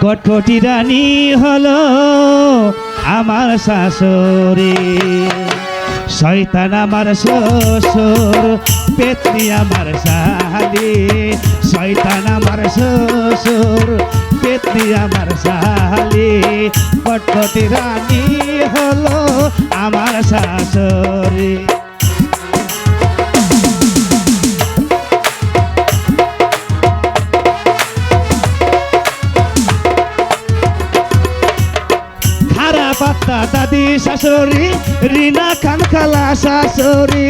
কটকটি রানী হলো আমার শাশুড়ি। শয়তান আমার শ্বশুর, পেতনি আমার শালি। শয়তান আমার শ্বশুর, পেতনি আমার শালি। কটকটি রানী হলো আমার শাশুড়ি। পাত্তা দাদি শাশুড়ি, রিনা খান খালা শাশুড়ি,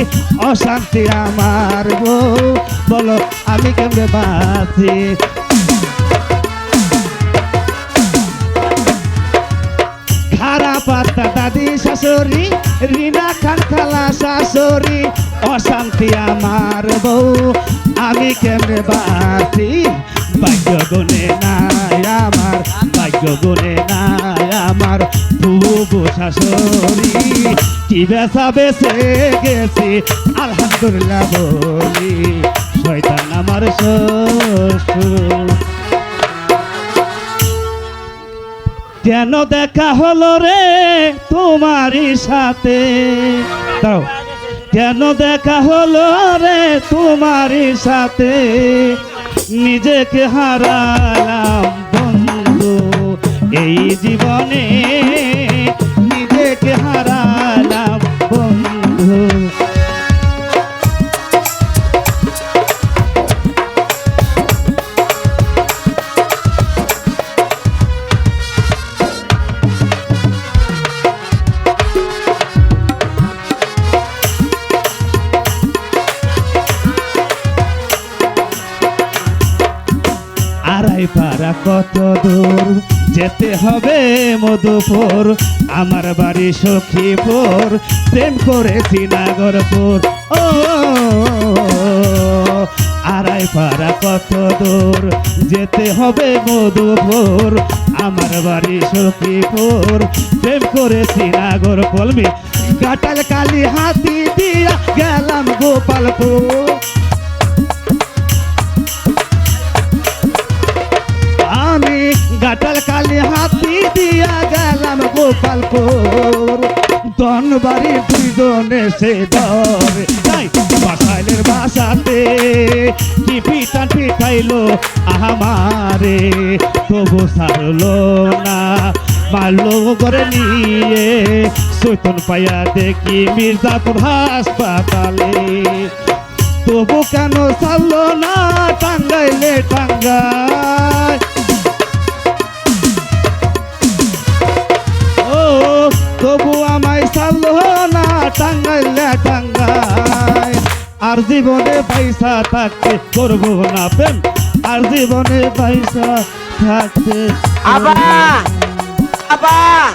অশান্তি আমার বউ। বলো, আমি কেমনে বাঁচি? খারা পাত্তা দাদি শাশুড়ি, রিনা খান খালা শাশুড়ি, অশান্তি আমার বউ। আমি কেমনে বাঁচি? ভাগ্য গুনে নাই আমার। ভাগ্য গুনে নাই আমার বুবু শাশুড়ি কি বেসা বেসে গেছি, আলহামদুলিল্লাহ বলি। শয়তান আমার শ্বশুর। কেন দেখা হলো রে তোমারই সাথে? দাও কেন দেখা হলো রে তোমারই সাথে? নিজেকে হারালাম এই জীবনে নিজেকে হারালাম বন্ধু। আড়াই পাড়া কত দূর যেতে হবে মধুপুর, আমার বাড়ি সখীপুর। প্রেম করেছি নাগরপুর। ও, আড়াই পাড়া কত দূর? যেতে হবে মধুপুর, আমার বাড়ি সখীপুর। প্রেম করেছি নাগরপুর কাটাল কালি হাতি দিয়া গেলাম গোপালপুর। আমি গাটাল কালি গোপালপুর দনবাড়ি দুইজনে সে ধরে তাই বাসাইলের বাসাতে কি পিটান পিটাইলো আমারে। তবু সারলো না, মারলো করে নিয়ে। সৈতন পাইয়া দেখি মির্জাপুর হাসপাতালে। তবু কেন ছাড়লো না, টাঙ্গাইলে টাঙ্গাই তবু আমায় ছাড়লো না টাঙ্গাইলে টাঙ্গাই। আর জীবনে পয়সা থাকতে করব না প্রেম। আর জীবনে পয়সা থাকতে আবা! আবা!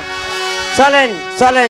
চলেন চলেন।